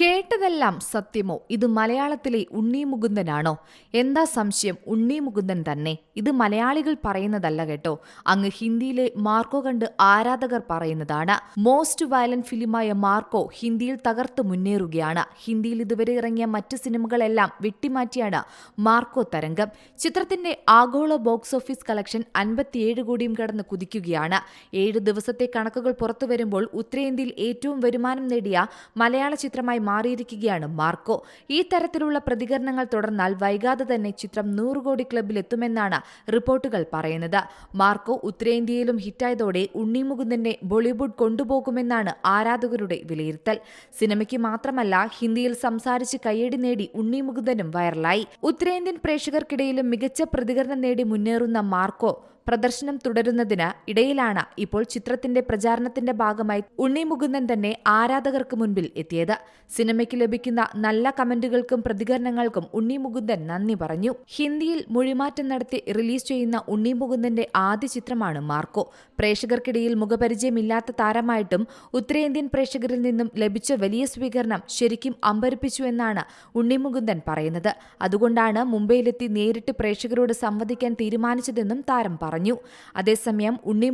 കേട്ടതെല്ലാം സത്യമോ? ഇത് മലയാളത്തിലെ ഉണ്ണി മുകുന്ദനാണോ? എന്താ സംശയം? ഉണ്ണി മുകുന്ദൻ തന്നെ. ഇത് മലയാളികൾ പറയുന്നതല്ല കേട്ടോ. അങ്ങ് ഹിന്ദിയിലെ മാർക്കോ കണ്ട് ആരാധകർ പറയുന്നതാണ്. മോസ്റ്റ് വയലന്റ് ഫിലിമായ മാർക്കോ ഹിന്ദിയിൽ തകർത്ത് മുന്നേറുകയാണ്. ഹിന്ദിയിൽ ഇതുവരെ ഇറങ്ങിയ മറ്റ് സിനിമകളെല്ലാം വെട്ടിമാറ്റിയാണ് മാർക്കോ തരംഗം. ചിത്രത്തിന്റെ ആഗോള ബോക്സ് ഓഫീസ് കളക്ഷൻ അൻപത്തിയേഴ് കോടിയും കടന്ന് കുതിക്കുകയാണ്. ഏഴ് ദിവസത്തെ കണക്കുകൾ പുറത്തു പുറത്തുവരുമ്പോൾ ഉത്തരേന്ത്യയിൽ ഏറ്റവും വരുമാനം നേടിയ മലയാള ചിത്രമായി മാറിയിരിക്കുകയാണ് മാർക്കോ. ഈ തരത്തിലുള്ള പ്രതികരണങ്ങൾ തുടർന്നാൽ വൈകാതെ തന്നെ ചിത്രം നൂറ് കോടി ക്ലബിൽ എത്തുമെന്നാണ് റിപ്പോർട്ടുകൾ പറയുന്നത്. മാർക്കോ ഉത്തരേന്ത്യയിലും ഹിറ്റായതോടെ ഉണ്ണി മുകുന്ദനെ ബോളിവുഡ് കൊണ്ടുപോകുമെന്നാണ് ആരാധകരുടെ വിലയിരുത്തൽ. സിനിമയ്ക്ക് മാത്രമല്ല ഹിന്ദിയിൽ സംസാരിച്ച് കയ്യടി നേടി ഉണ്ണി മുകുന്ദനും വൈറലായി. ഉത്തരേന്ത്യൻ പ്രേക്ഷകർക്കിടയിലും മികച്ച പ്രതികരണം നേടി മുന്നേറുന്ന മാർക്കോ പ്രദർശനം തുടരുന്നതിന് ഇടയിലാണ് ഇപ്പോൾ ചിത്രത്തിന്റെ പ്രചാരണത്തിന്റെ ഭാഗമായി ഉണ്ണി മുകുന്ദൻ തന്നെ ആരാധകർക്ക് മുൻപിൽ എത്തിയത്. സിനിമയ്ക്ക് ലഭിക്കുന്ന നല്ല കമന്റുകൾക്കും പ്രതികരണങ്ങൾക്കും ഉണ്ണി മുകുന്ദൻ നന്ദി പറഞ്ഞു. ഹിന്ദിയിൽ മൊഴിമാറ്റം നടത്തി റിലീസ് ചെയ്യുന്ന ഉണ്ണി മുകുന്ദന്റെ ആദ്യ ചിത്രമാണ് മാർക്കോ. പ്രേക്ഷകർക്കിടയിൽ മുഖപരിചയമില്ലാത്ത താരമായിട്ടും ഉത്തരേന്ത്യൻ പ്രേക്ഷകരിൽ നിന്നും ലഭിച്ച വലിയ സ്വീകരണം ശരിക്കും അമ്പരിപ്പിച്ചു എന്നാണ് ഉണ്ണി മുകുന്ദൻ പറയുന്നത്. അതുകൊണ്ടാണ് മുംബൈയിലെത്തി നേരിട്ട് പ്രേക്ഷകരോട് സംവദിക്കാൻ തീരുമാനിച്ചതെന്നും താരം പറഞ്ഞു. അതേസമയം ഉണ്ണി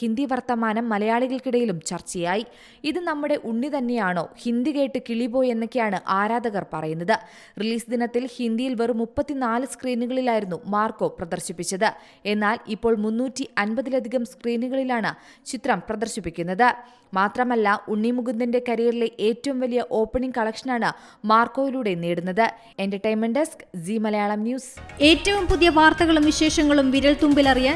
ഹിന്ദി വർത്തമാനം മലയാളികൾക്കിടയിലും ചർച്ചയായി. ഇത് നമ്മുടെ ഉണ്ണി തന്നെയാണോ? ഹിന്ദി കേട്ട് കിളിപോയി എന്നൊക്കെയാണ് ആരാധകർ പറയുന്നത്. റിലീസ് ദിനത്തിൽ ഹിന്ദിയിൽ വെറും മുപ്പത്തിനാല് സ്ക്രീനുകളിലായിരുന്നു മാർക്കോ പ്രദർശിപ്പിച്ചത്. എന്നാൽ ഇപ്പോൾ മുന്നൂറ്റി അൻപതിലധികം സ്ക്രീനുകളിലാണ് ചിത്രം പ്രദർശിപ്പിക്കുന്നത്. മാത്രമല്ല ഉണ്ണി മുകുന്ദന്റെ കരിയറിലെ ഏറ്റവും വലിയ ഓപ്പണിംഗ് കളക്ഷനാണ് മാർക്കോയിലൂടെ നേടുന്നത്. Entertainment desk Zee Malayalam news ഏറ്റവും പുതിയ വാർത്തകളും വിശേഷങ്ങളും വിരൽ തുമ്പിലറിയാൻ